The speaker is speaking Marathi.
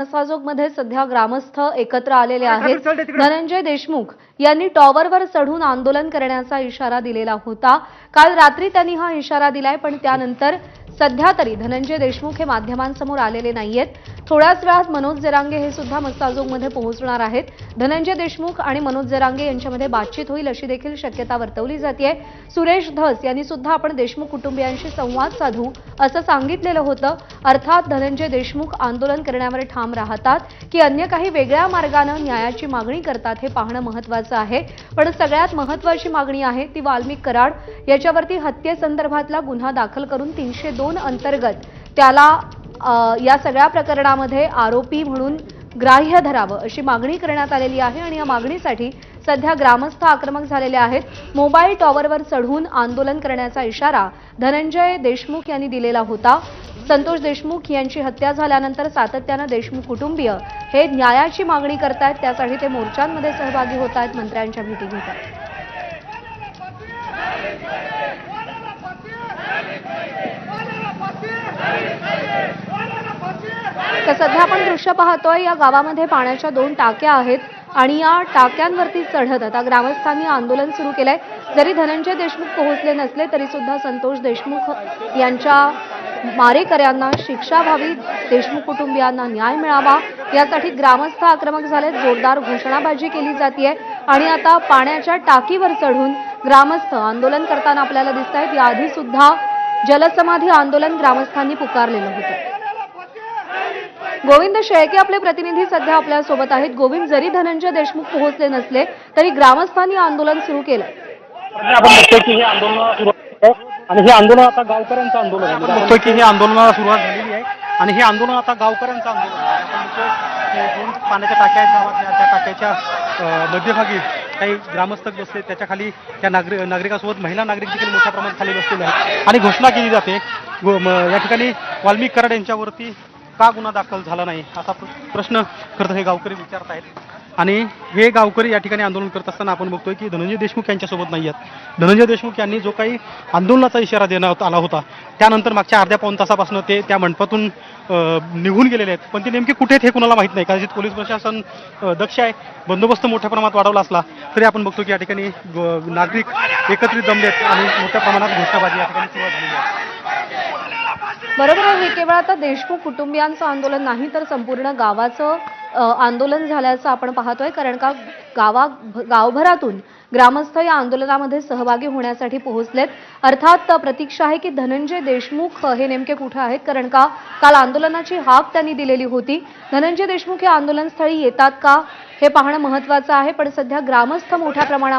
मध्ये सध्या ग्रामस्थ एकत्र आलेले आहेत. धनंजय देशमुख यांनी टॉवरवर चढून आंदोलन करण्याचा इशारा दिलेला होता. काल रात्री त्यांनी हा इशारा दिलाय पण त्यानंतर सध्या तरी धनंजय देशमुख हे माध्यमांसमोर आलेले नाहीयेत. थोड्याच वेळात मनोज जरांगे हे सुद्धा मस्साजोगमध्ये पोहोचणार आहेत. धनंजय देशमुख आणि मनोज जरांगे यांच्यामध्ये बातचीत होईल अशी देखील शक्यता वर्तवली जाते सुरेश धस यांनी सुद्धा आपण देशमुख कुटुंबियांशी संवाद साधू असं सांगितलेलं होतं. अर्थात धनंजय देशमुख आंदोलन करण्यावर ठाम राहतात की अन्य काही वेगळ्या मार्गानं न्यायाची मागणी करतात हे पाहणं महत्वाचं आहे. पण सगळ्यात महत्वाची मागणी आहे ती वाल्मिक कराड. याच्यावरती हत्येसंदर्भातला गुन्हा दाखल करून तीनशे दोन अंतर्गत त्याला या सगळ्या प्रकरणामध्ये आरोपी म्हणून ग्राह्य धरावं अशी मागणी करण्यात आलेली आहे आणि या मागणीसाठी सध्या ग्रामस्थ आक्रमक झालेले आहेत. मोबाईल टॉवरवर चढून आंदोलन करण्याचा इशारा धनंजय देशमुख यांनी दिलेला होता. संतोष देशमुख यांची हत्या झाल्यानंतर सातत्यानं देशमुख कुटुंबीय हे न्यायाची मागणी करतायत त्यासाठी ते मोर्चांमध्ये सहभागी होत आहेत मंत्र्यांच्या भेटी घेत आहेत तर सध्या आपण दृश्य पाहतोय या गावामध्ये पाण्याच्या दोन टाक्या आहेत आणि या टाक्यांवरती चढत आता ग्रामस्थांनी आंदोलन सुरू केलंय. जरी धनंजय देशमुख पोहोचले नसले तरी सुद्धा संतोष देशमुख यांच्या मारेकऱ्यांना शिक्षा व्हावी देशमुख कुटुंबियांना न्याय मिळावा. यासाठी ग्रामस्थ आक्रमक झालेत जोरदार घोषणाबाजी केली जाते आणि आता पाण्याच्या टाकीवर चढून ग्रामस्थ आंदोलन करताना आपल्याला दिसत आहेत याआधी सुद्धा जलसमाधी आंदोलन ग्रामस्थांनी पुकारलेलं होतं. गोविंद शेळके आपले प्रतिनिधी सध्या आपल्यासोबत आहेत. गोविंद जरी धनंजय देशमुख पोहोचले नसले तरी ग्रामस्थांनी आंदोलन सुरू केलं आपण बघतोय की हे आंदोलन सुरू आहे आणि हे आंदोलन आता गावकऱ्यांचं आंदोलन आहे. आपण बघतोय की हे आंदोलनाला सुरुवात झालेली आहे आणि हे आंदोलन आता गावकऱ्यांचं आंदोलन आहे. दोन पाण्याच्या टाक्या आहेत गावातल्या त्या टाक्याच्या मध्यभागी काही ग्रामस्थ बसले त्याच्याखाली त्या नागरिक नागरिकांसोबत महिला नागरिक देखील मोठ्या प्रमाणात खाली बसलेले आहेत. आणि घोषणा केली जाते. या ठिकाणी वाल्मिक कराड यांच्यावरती का गुन्हा दाखल झाला नाही असा प्रश्न खरं हे गावकरी विचारत आहेत. आणि हे गावकरी या ठिकाणी आंदोलन करत असताना आपण बघतोय की धनंजय देशमुख यांच्यासोबत नाही आहेत. धनंजय देशमुख यांनी जो काही आंदोलनाचा इशारा देण्यात आला होता त्यानंतर मागच्या अर्ध्या पाऊन तासापासून ते त्या मंडपातून निघून गेलेले आहेत. पण ते नेमके कुठे आहेत हे कुणाला माहीत नाही. कदाचित पोलीस प्रशासन दक्ष आहे बंदोबस्त मोठ्या प्रमाणात वाढवला असला तरी आपण बघतो की या ठिकाणी नागरिक एकत्रित जमलेत आणि मोठ्या प्रमाणात घोषणाबाजी या ठिकाणी सुरुवात झालेली आहे. बरोबर आहे हे केवळ आता देशमुख कुटुंबियांचं आंदोलन नाही तर संपूर्ण गावाचं आंदोलन झाल्याचं आपण पाहतोय कारण का गावा गावभरातून ग्रामस्थ या आंदोलनामध्ये सहभागी होण्यासाठी पोहोचलेत. अर्थात प्रतीक्षा आहे की धनंजय देशमुख हे नेमके कुठे आहेत? कारण का काल आंदोलनाची हाक त्यांनी दिलेली होती. धनंजय देशमुख हे आंदोलनस्थळी येतात का? हे पाहणं महत्वाचं आहे पण सध्या ग्रामस्थ मोठ्या प्रमाणात